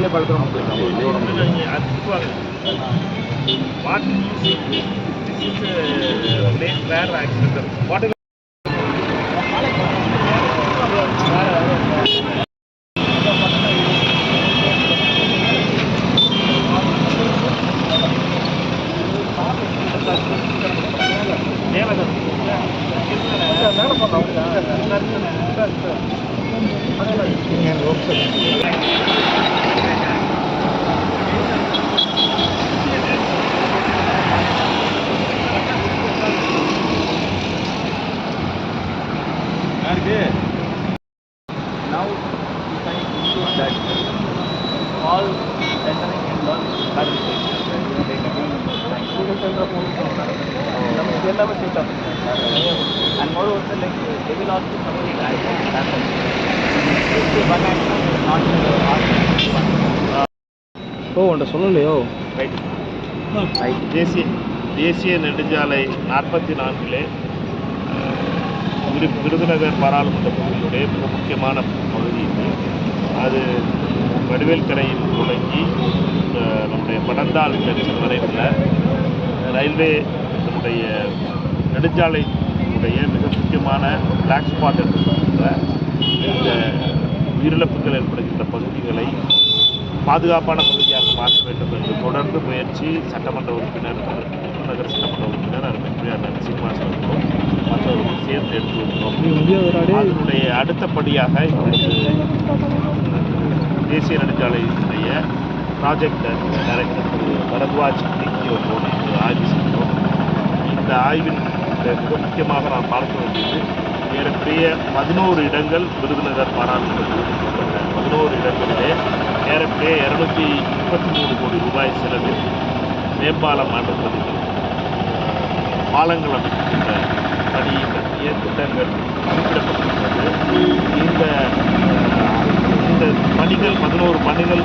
Railway பாலத்தில் What you. all listening and learning நமக்கு எல்லாமே சீட் அண்ட் மோர் வந்து they will also something like that one action not ஓ உன்ட்ட சொல்லலையோ? Right right தேசிய தேசிய நெடுஞ்சாலை நாற்பத்தி நான்கிலே விருதுநகர் பாராளுமன்ற பகுதியுடைய மிக முக்கியமான பகுதி இது. அது வடிவேல் கரையில் தொடங்கி நம்முடைய படந்தால் ஜங்ஷன் வரை உள்ள ரயில்வே நம்முடைய நெடுஞ்சாலை உடைய மிக முக்கியமான பிளாக் ஸ்பாட் என்று சொல்கின்ற இந்த உயிரிழப்புகள் ஏற்படுகின்ற பகுதிகளை பாதுகாப்பான பகுதியாக மாற்ற வேண்டும் என்று தொடர்ந்து முயற்சி சட்டமன்ற உறுப்பினர் விருதுநகர் சட்டமன்ற உறுப்பினர் அருமைக்குரியார் சீனிவாசன் அவர்களும் மற்றவர்களும் சேர்ந்து எடுத்து வருகிறோம். அதனுடைய அடுத்த படியாக இப்பொழுது தேசிய நெடுஞ்சாலையினுடைய ப்ராஜெக்ட் டைரக்டர் திரு பரத்வாஜ் ஆகியோரோடு இன்று ஆய்வு செய்தோம் இந்த ஆய்வின் மிக முக்கியமாக நாம் பார்க்க வேண்டியது ஏறக்குறைய பதினோரு இடங்கள் விருதுநகர் பாராளுமன்ற பதினோரு இடங்களிலே ஏறக்குறைய இரநூத்தி முப்பத்தி மூணு கோடி ரூபாய் செலவில் மேம்பாலம் ஆண்டப்படுகிறது பாலங்கள் அமைக்கின்ற பணி பற்றிய திட்டங்கள் குறிப்பிடப்பட்டிருக்கிறது. இந்த இந்த பணிகள் பதினோரு பணிகள்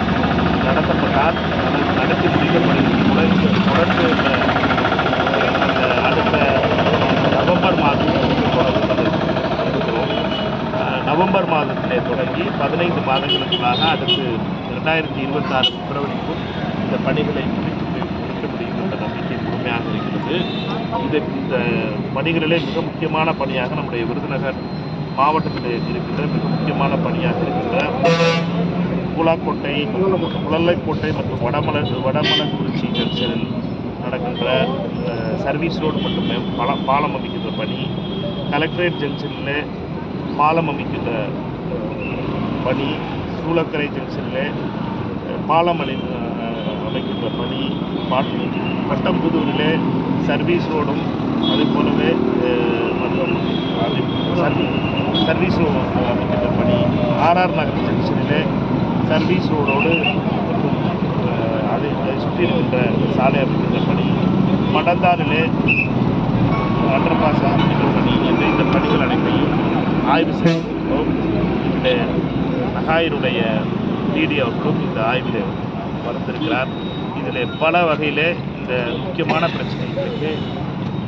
நடத்தப்பட்டால் அல்லது நடத்தி முடிக்கப்படுகிறது தொடர்ந்து தொடர்ந்து இந்த அந்த அடுத்த நவம்பர் மாதம் இருக்கிறோம் நவம்பர் மாதத்திலே தொடங்கி பதினைந்து மாதங்களுக்குள்ளாக அடுத்து ரெண்டாயிரத்தி இருபத்தாறு பிப்ரவரிக்கும் இந்த பணிகளை முடித்து முடிக்க முடியும் என்ற நம்பிக்கை முழுமையாக இருக்கிறது. இது இந்த பணிகளிலே மிக முக்கியமான பணியாக நம்முடைய விருதுநகர் மாவட்டத்தில் இருக்கின்ற மிக முக்கியமான பணியாக இருக்கின்ற பூலாக்கோட்டை குழல்லைக்கோட்டை மற்றும் வடமலர் வடமலக்குறிச்சி ஜங்ஷனில் நடக்கின்ற சர்வீஸ் ரோடு மற்றும் பாலம் பாலம் அமைக்கின்ற பணி. கலெக்டரேட் ஜங்ஷனில் பாலம் அமைக்கின்ற பணி. சூளக்கரை ஜங்ஷனில் பாலம் அணி அமைக்கின்ற பணி. பாட்டு பட்டம்புதூரிலே சர்வீஸ் ரோடும் அதே போலவே மற்றும் சர்வீஸ் ரோடு அமைக்கின்ற பணி. ஆர்ஆர் நகர் ஜங்ஷனிலே சர்வீஸ் ரோடோடு அது சுற்றி இருக்கின்ற சாலை அமைக்கின்ற பணி மடந்தாரிலே அண்டர் பாஸ் அமைக்கின்ற பணி என்ற இந்த பணிகள் அனைத்தையும் ஆய்வு செய்திருக்கிறோம் இந்த நகாயருடைய டிடி அவர்களும் இந்த ஆய்வில் வந்திருக்கிறார். இதில் பல வகையில் இந்த முக்கியமான பிரச்சனைகளுக்கு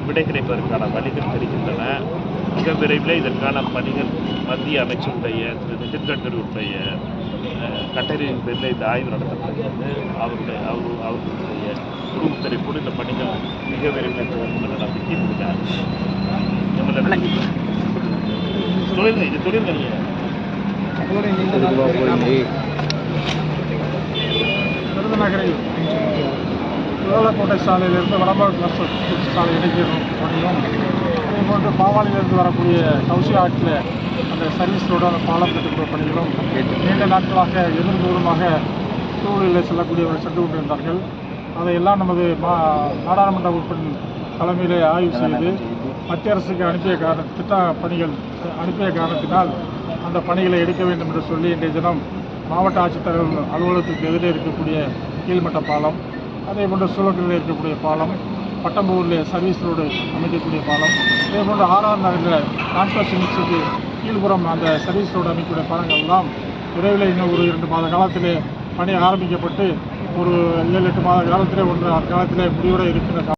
விடை கிடைப்பதற்கான வழிகள் தெரிகின்றன. மிக விரைவில் இதற்கான பணிகள் மத்திய அமைச்சருடைய திரு நிதின் கட்கரியுடைய கட்டளையின் பேரில் இந்த ஆய்வு நடத்தப்படுகிறது அவருடைய அவர் அவர்களுடைய குழு உத்தரவோடு இந்த பணிகள் மிக விரைவில் துவங்கும் என்ற நம்பிக்கை கொடுத்தார். தொழில் இது தொழில் விருதுநகரில் திருவள்ளக்கோட்டை சாலையிலிருந்து வடமர் சாலை இடைக்கிற பணியும் அதே போன்று பாவாளியிலிருந்து வரக்கூடிய கௌசி ஆற்றில் அந்த சர்வீஸ் ரோடு அந்த பாலம் கட்டுக்கிற பணிகளும் நீண்ட நாட்களாக எதிர்தூரமாக சூழலில் செல்லக்கூடியவர்கள் சென்று கொண்டிருந்தார்கள். அதையெல்லாம் நமது மா நாடாளுமன்ற உறுப்பின் தலைமையிலே ஆய்வு செய்து மத்திய அரசுக்கு அனுப்பிய காரண திட்ட பணிகள் அனுப்பிய காரணத்தினால் அந்த பணிகளை எடுக்க வேண்டும் என்று சொல்லி இன்றைய தினம் மாவட்ட ஆட்சித்தலைவர் அலுவலகத்துக்கு எதிரே இருக்கக்கூடிய கீழ்மட்ட பாலம் அதே போன்று சூழலில் இருக்கக்கூடிய பாலம் பட்டம்பூரில் சர்வீஸ் ரோடு அமைக்கக்கூடிய பாலம். அதே போன்று ஆர்ஆர் நகரில் கான்ஸ்ட்ரக்ஷன் யூனிவர்சிட்டி கீழ்புறம் அந்த சர்வீஸ் ரோடு அமைக்கக்கூடிய பாலங்கள் எல்லாம் விரைவில் இன்னும் ஒரு இரண்டு மாத காலத்திலே பணி ஆரம்பிக்கப்பட்டு ஒரு ஏழு எட்டு மாத காலத்திலே ஒன்று காலத்திலே முடிவுற இருக்கிற